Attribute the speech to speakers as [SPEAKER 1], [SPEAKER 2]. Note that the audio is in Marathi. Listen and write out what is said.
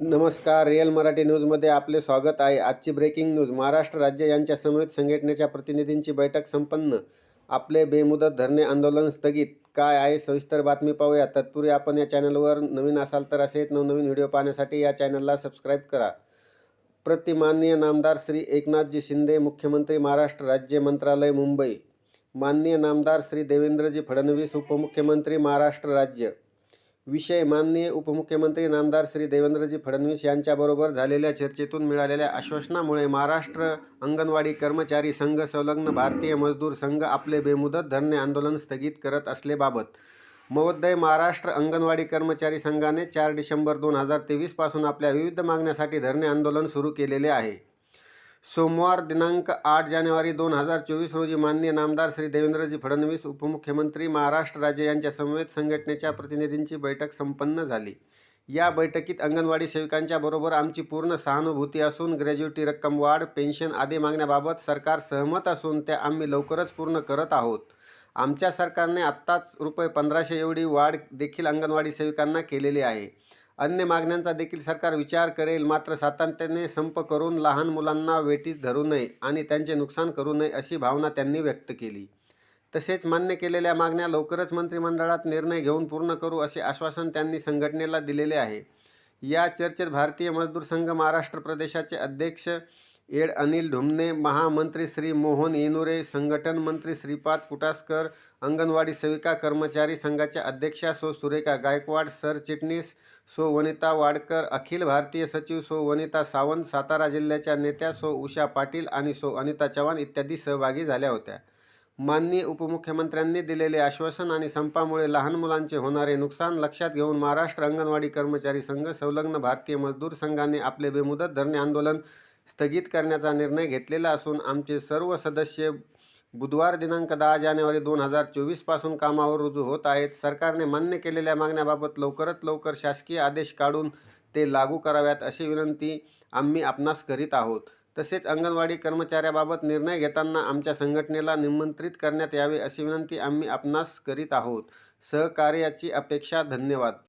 [SPEAKER 1] नमस्कार रिअल मराठी न्यूजमध्ये आपले स्वागत आहे. आजची ब्रेकिंग न्यूज महाराष्ट्र राज्य यांच्या समवेत संघटनेच्या प्रतिनिधींची बैठक संपन्न. आपले बेमुदत धरणे आंदोलन स्थगित. काय आहे? सविस्तर बातमी पाहूया. तत्पूर्वी आपण या चॅनलवर नवीन असाल तर असे नवनवीन व्हिडिओ पाहण्यासाठी या चॅनलला सबस्क्राईब करा. प्रतिमाननीय नामदार श्री एकनाथजी शिंदे मुख्यमंत्री महाराष्ट्र राज्य मंत्रालय मुंबई. माननीय नामदार श्री देवेंद्रजी फडणवीस उपमुख्यमंत्री महाराष्ट्र राज्य. विषय माननीय उपमुख्यमंत्री नामदार श्री देवेंद्रजी फडणवीस यांच्याबरोबर झालेल्या चर्चेतून मिळालेल्या आश्वासनामुळे महाराष्ट्र अंगणवाडी कर्मचारी संघ संलग्न भारतीय मजदूर संघ आपले बेमुदत धरणे आंदोलन स्थगित करत असलेबाबत महोदय महाराष्ट्र अंगणवाडी कर्मचारी संघाने चार डिसेंबर दोन हजार तेवीसपासून आपल्या विविध मागण्यासाठी धरणे आंदोलन सुरू केलेले आहे. सोमवार दिनांक आठ जानेवारी दोन हजार चोवीस रोजी माननीय नामदार श्री देवेंद्रजी फडणवीस उपमुख्यमंत्री महाराष्ट्र राज्य यांच्या समवेत संघटनेच्या प्रतिनिधींची बैठक संपन्न झाली. या बैठकीत अंगणवाडी सेविकांच्या बरोबर आमची पूर्ण सहानुभूती असून ग्रॅज्युटी रक्कम वाढ पेन्शन आदी मागण्याबाबत सरकार सहमत असून त्या आम्ही लवकरच पूर्ण करत आहोत. आमच्या सरकारने आत्ताच रुपये पंधराशे एवढी वाढ देखील अंगणवाडी सेविकांना केलेली आहे. अन्य मागण्यांचा देखील सरकार विचार करेल. मात्र सातत्याने संप करून लहान मुलांना वेटीत धरू नये आणि त्यांचे नुकसान करू नये अशी भावना त्यांनी व्यक्त केली. तसेच मान्य केलेल्या मागण्या लवकरच मंत्रिमंडळात निर्णय घेऊन पूर्ण करू असे आश्वासन त्यांनी संघटनेला दिलेले आहे. या चर्चेत भारतीय मजदूर संघ महाराष्ट्र प्रदेशाचे अध्यक्ष एड अनिल ढुमने महामंत्री श्री मोहन येनुरे संघटन मंत्री श्रीपाद कुटासकर अंगणवाडी सेविका कर्मचारी संघाच्या अध्यक्षा सो सुरेखा गायकवाड सरचिटणीस सो वनिता वाडकर अखिल भारतीय सचिव सो वनिता सावंत सातारा जिल्ह्याच्या नेत्या सो उषा पाटील आणि सो अनिता चव्हाण इत्यादी सहभागी झाल्या होत्या. माननीय उपमुख्यमंत्र्यांनी दिलेले आश्वासन आणि संपामुळे लहान मुलांचे होणारे नुकसान लक्षात घेऊन महाराष्ट्र अंगणवाडी कर्मचारी संघ संलग्न भारतीय मजदूर संघाने आपले बेमुदत धरणे आंदोलन स्थगित करण्याचा निर्णय घेतलेला असून आमचे सर्व सदस्य बुधवार दिनांक दहा जानेवारी दोन हजार चोवीसपासून कामावर रुजू होत आहेत. सरकारने मान्य केलेल्या मागण्याबाबत लवकरात लवकर शासकीय आदेश काढून ते लागू कराव्यात अशी विनंती आम्ही आपणास करीत आहोत. तसेच अंगणवाडी कर्मचाऱ्याबाबत निर्णय घेताना आमच्या संघटनेला निमंत्रित करण्यात यावे अशी विनंती आम्ही आपणास करीत आहोत. सहकार्याची अपेक्षा धन्यवाद.